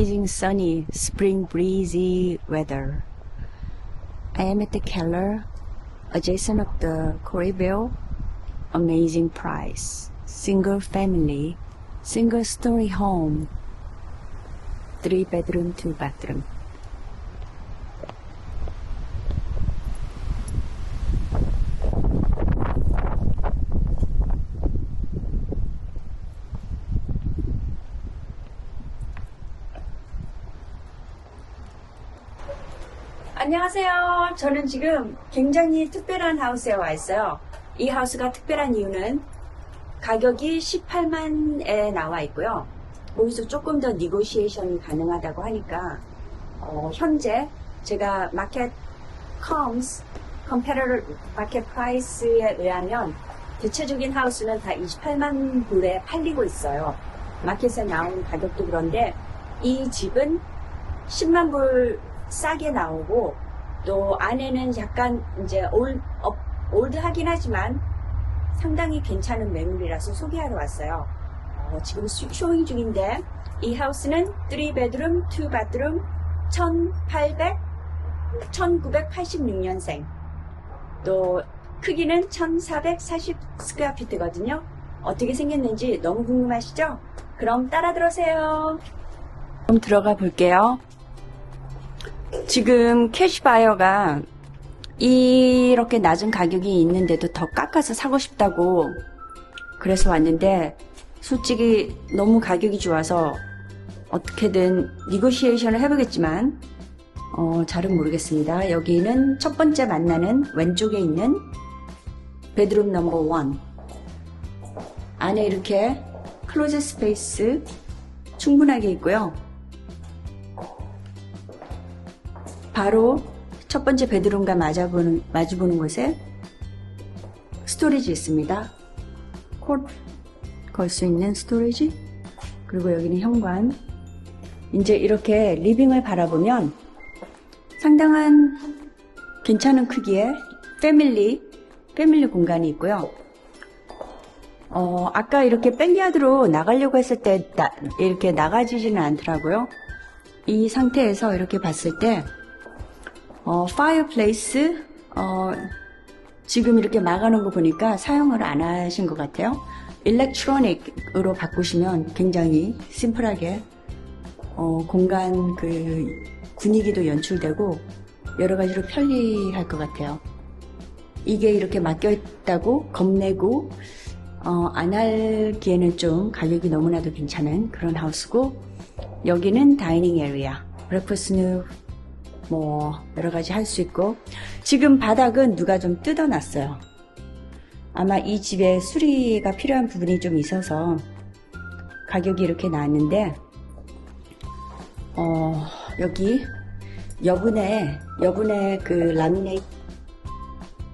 Amazing sunny, spring breezy weather. I am at the Keller, adjacent of the Corrieville. Amazing price. Single family, single story home. Three bedroom, two bathroom. 안녕하세요. 저는 지금 굉장히 특별한 하우스에 와 있어요. 이 하우스가 특별한 이유는 가격이 18만에 나와 있고요. 거기서 조금 더 니고시에이션이 가능하다고 하니까 어, 현재 제가 마켓 컴스 컴페러를 마켓 프라이스에 의하면 대체적인 하우스는 다 28만 불에 팔리고 있어요. 마켓에 나온 가격도 그런데 이 집은 10만 불 싸게 나오고 또 안에는 약간 이제 올, 업, 올드하긴 하지만 상당히 괜찮은 매물이라서 소개하러 왔어요. 어, 지금 수- 쇼잉 중인데 이 하우스는 3베드룸, 2바드룸 1800, 1986년생 또 크기는 1440 스퀘어피트거든요. 어떻게 생겼는지 너무 궁금하시죠? 그럼 따라 들어오세요. 그럼 들어가 볼게요. 지금 캐시바이어가 이렇게 낮은 가격이 있는데도 더 깎아서 사고 싶다고 그래서 왔는데 솔직히 너무 가격이 좋아서 어떻게든 니고시에이션을 해보겠지만 어, 잘은 모르겠습니다. 여기는 첫 번째 만나는 왼쪽에 있는 베드룸 넘버 원 안에 이렇게 클로젯 스페이스 충분하게 있고요. 바로 첫 번째 베드룸과 맞아보는, 마주보는 곳에 스토리지 있습니다. 콧 걸 수 있는 스토리지. 그리고 여기는 현관. 이제 이렇게 리빙을 바라보면 상당한 괜찮은 크기의 패밀리, 패밀리 공간이 있고요. 어, 아까 이렇게 백야드로 나가려고 했을 때 나- 이렇게 나가지지는 않더라고요. 이 상태에서 이렇게 봤을 때 어, 파이어플레이스 어, 지금 이렇게 막아놓은 거 보니까 사용을 안 하신 것 같아요. 일렉트로닉으로 바꾸시면 굉장히 심플하게 어, 공간 그 분위기도 연출되고 여러 가지로 편리할 것 같아요. 이게 이렇게 막혀 있다고 겁내고 어, 안 할기에는 좀 가격이 너무나도 괜찮은 그런 하우스고 여기는 다이닝 에리아 브렉퍼스는 뭐 여러 가지 할 수 있고 지금 바닥은 누가 좀 뜯어놨어요. 아마 이 집에 수리가 필요한 부분이 좀 있어서 가격이 이렇게 나왔는데 어 여기 여분의 여분의 그 라미네이트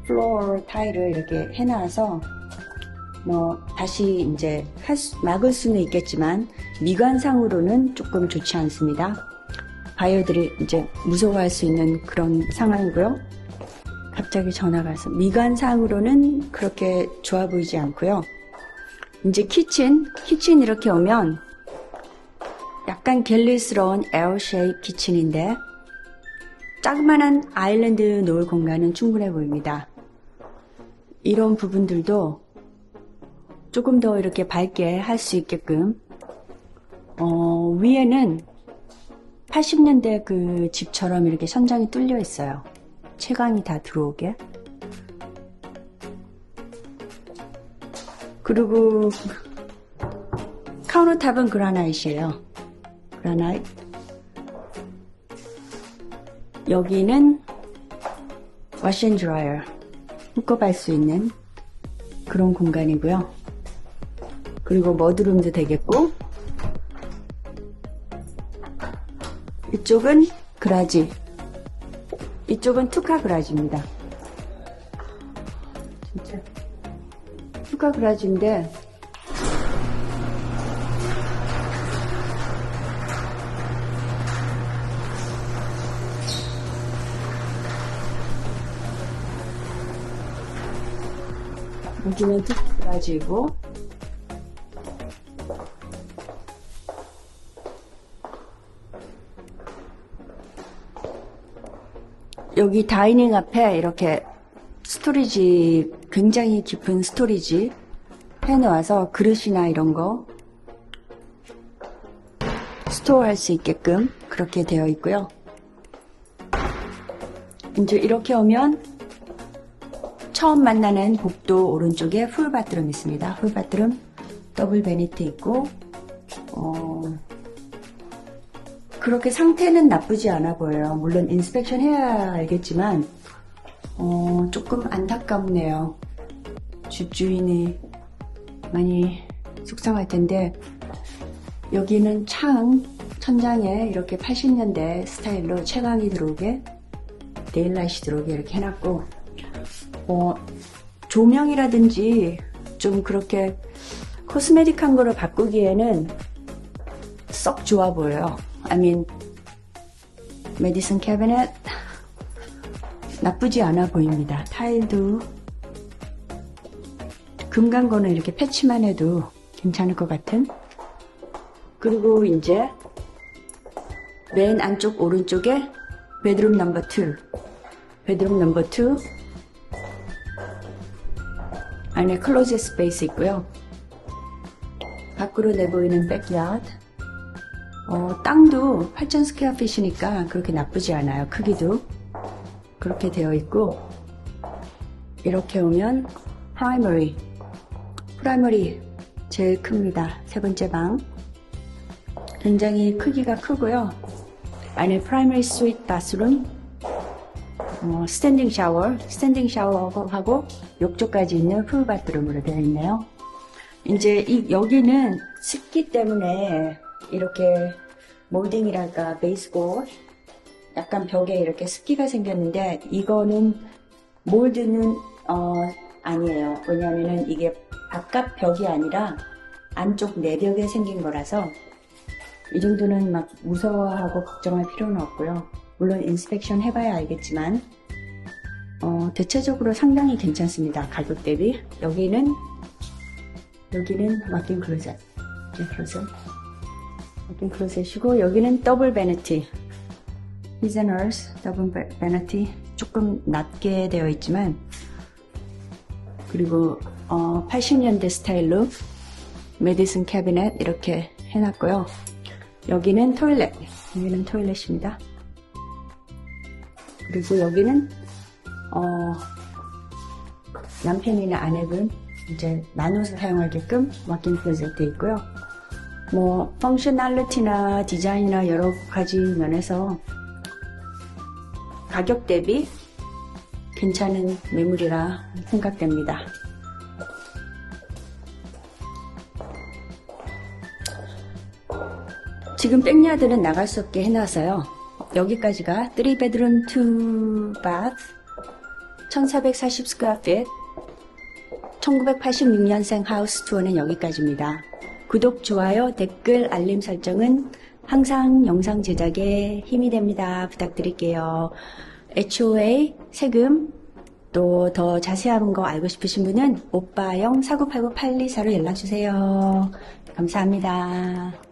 플로어 타일을 이렇게 해놔서 뭐 다시 이제 할 수- 막을 수는 있겠지만 미관상으로는 조금 좋지 않습니다. 바이어들이 이제 무서워할 수 있는 그런 상황이고요. 갑자기 전화가 와서 미관상으로는 그렇게 좋아 보이지 않고요. 이제 키친, 키친 이렇게 오면 약간 갤리스러운 에어 쉐입 키친인데 자그만한 아일랜드 놓을 공간은 충분해 보입니다. 이런 부분들도 조금 더 이렇게 밝게 할 수 있게끔 어, 위에는 80년대 그 집처럼 이렇게 천장이 뚫려 있어요. 채광이 다 들어오게. 그리고 카운터탑은 그라나이트예요. 그라나이트. 여기는 워싱 드라이어 묶어발 수 있는 그런 공간이고요. 그리고 머드룸도 되겠고 이쪽은 그라지 이쪽은 투카 그라지입니다. 진짜 투카 그라지인데 여기는 투카 그라지이고 여기 다이닝 앞에 이렇게 스토리지, 굉장히 깊은 스토리지 해놓아서 그릇이나 이런 거 스토어할 수 있게끔 그렇게 되어 있고요. 이제 이렇게 오면 처음 만나는 복도 오른쪽에 풀 바트룸 있습니다. 풀 바트룸 더블 베니트 있고 어, 그렇게 상태는 나쁘지 않아 보여요. 물론 인스펙션 해야 알겠지만 어, 조금 안타깝네요. 집주인이 많이 속상할 텐데 여기는 창 천장에 이렇게 80년대 스타일로 채광이 들어오게 데일라이트 들어오게 이렇게 해놨고 어, 조명이라든지 좀 그렇게 코스메틱한 거를 바꾸기에는 썩 좋아 보여요. I mean, 메디슨 캐비넷 나쁘지 않아 보입니다. 타일도 금간 거는 이렇게 패치만 해도 괜찮을 것 같은. 그리고 이제 맨 안쪽 오른쪽에 베드룸 넘버 2. 베드룸 넘버 2. 안에 클로젯 스페이스 있고요. 밖으로 내보이는 백야드. 어, 땅도 8,000 스퀘어 핏이니까 그렇게 나쁘지 않아요. 크기도. 그렇게 되어 있고, 이렇게 오면 프라이머리. 프라이머리 제일 큽니다. 세 번째 방. 굉장히 크기가 크고요. 안에 프라이머리 스위트 바스룸, 어, 스탠딩 샤워, 스탠딩 샤워하고 욕조까지 있는 풀 바스룸으로 되어 있네요. 이제 이 여기는 습기 때문에 이렇게 몰딩이랄까 베이스볼 약간 벽에 이렇게 습기가 생겼는데 이거는 몰드는 어 아니에요. 왜냐하면은 이게 바깥 벽이 아니라 안쪽 내벽에 생긴 거라서 이 정도는 막 무서워하고 걱정할 필요는 없고요. 물론 인스펙션 해봐야 알겠지만 어, 대체적으로 상당히 괜찮습니다. 가격 대비 여기는 여기는 마틴 클로젯 클로젯 마틴 클로젯이고 여기는 더블 베네티 히즈너스 더블 베- 베네티 조금 낮게 되어 있지만 그리고 어, 80년대 스타일로 메디슨 캐비넷 이렇게 해놨고요. 여기는 토일렛, 여기는 토일렛입니다. 그리고 여기는 어, 남편이나 아내분 이제 나눠서 사용하게끔 워킹 클로zet돼 있고요. 뭐 펑셔널리티나 디자인이나 여러 가지 면에서 가격 대비 괜찮은 매물이라 생각됩니다. 지금 백야드는 나갈 수 없게 해놔서요. 여기까지가 3베드룸 2바th 1440 스퀘어 핏 1986년생 하우스 투어는 여기까지입니다. 구독, 좋아요, 댓글, 알림 설정은 항상 영상 제작에 힘이 됩니다. 부탁드릴게요. HOA, 세금, 또 더 자세한 거 알고 싶으신 분은 오빠영 4989-824로 연락주세요. 감사합니다.